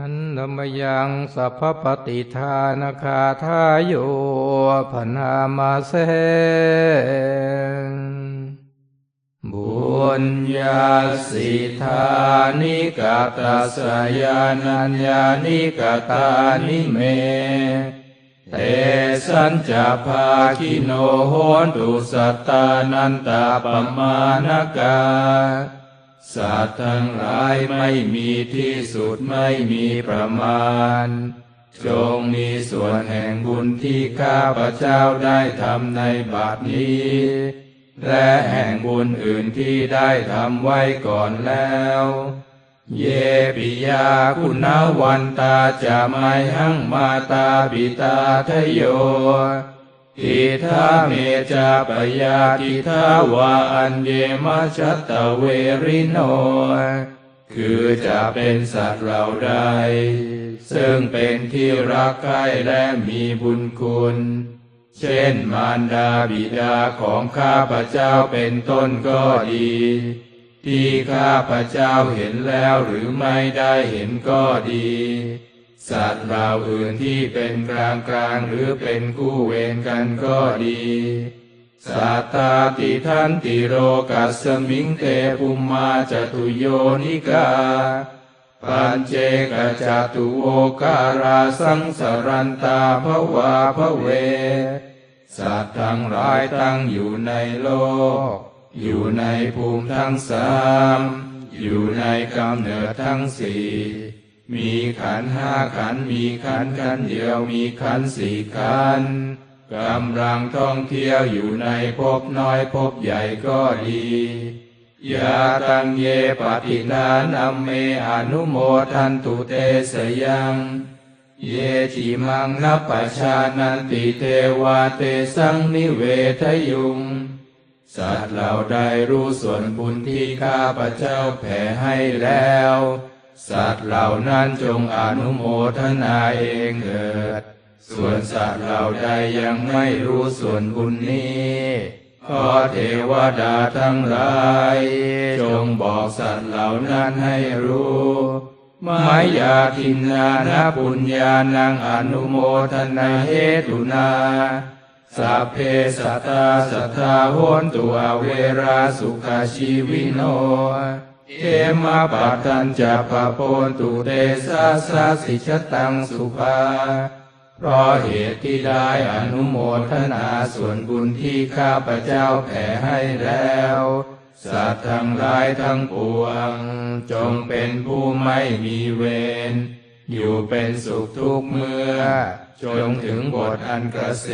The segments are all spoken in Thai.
นันมยังสัพพปฏิทานคาทายโยพนามาเสบุญญาสิทานิกาตาสยานัญญานิกาตานิเม เตสัญจภาคิโนโหนตุสัตตานันตาปมานกา สัตว์ทั้งหลายไม่มีที่สุดไม่มีประมาณ จงมีส่วนแห่งบุญที่ข้าพระเจ้าได้ทำในบัดนี้ และแห่งบุญอื่นที่ได้ทำไว้ก่อนแล้ว เยปิยาคุณวันตาจะไม่หั่งมาตาปิตาทโย ทิทาเมจาปยาทิทาวาอันเยมัชตตเวริโน คือจะเป็นสัตว์เราใดซึ่งเป็นที่รักใคร่และมีบุญคุณ เช่นมารดาบิดาของข้าพเจ้าเป็นต้นก็ดี ที่ข้าพเจ้าเห็นแล้วหรือไม่ได้เห็นก็ดี สัตว์เราอื่นที่เป็นกลางกลางหรือเป็นคู่เวรกันก็ดีสัตตาติทันติโรกัสสมิงเตปุมมาจตุโยนิกา ปัญเจกจตุโอการาสังสรันตาภวาภเว สัตว์ทั้งหลายตั้งอยู่ในโลก อยู่ในภูมิทั้งสาม อยู่ในกำเนิดทั้งสี่ มีขันห้าขันมีขันขันเดียวมีขันสี่ขันกำลังท่องเที่ยวอยู่ในภพน้อยภพใหญ่ก็ดียาตังเยปฏินานัมเมอนุโมทันตุเตสยัง เยจิมังนัปปชานันติเทวาเตสังนิเวทยุง สัตว์เราได้รู้ส่วนบุญที่ข้าพระเจ้าแผ่ให้แล้ว สัตว์เหล่านั้นจงอนุโมทนาเองเถิด ส่วนสัตว์เหล่าใดยังไม่รู้ส่วนบุญนี้ขอเทวดาทั้งหลาย จงบอกสัตว์เหล่านั้นให้รู้มายาทินนานาปุญญานังอนุโมทนาเหตุนาสัพเพสัตตาสัทธาโหนตุอเวราสุขชีวิโน เอมาปัตตัญจะปะโปนตุเตสาสาสิชตังสุภาเพราะเหตุที่ได้อนุโมทนาส่วนบุญที่ข้าพเจ้าแผ่ให้แล้ว สัตว์ทั้งหลายทั้งปวง จงเป็นผู้ไม่มีเวร อยู่เป็นสุขทุกเมื่อ จงถึงบทอันเกษ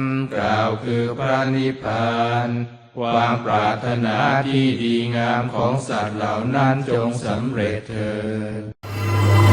มกล่าวคือพระนิพพาน ความปรารถนาที่ดีงามของสัตว์เหล่านั้นจงสำเร็จเถิด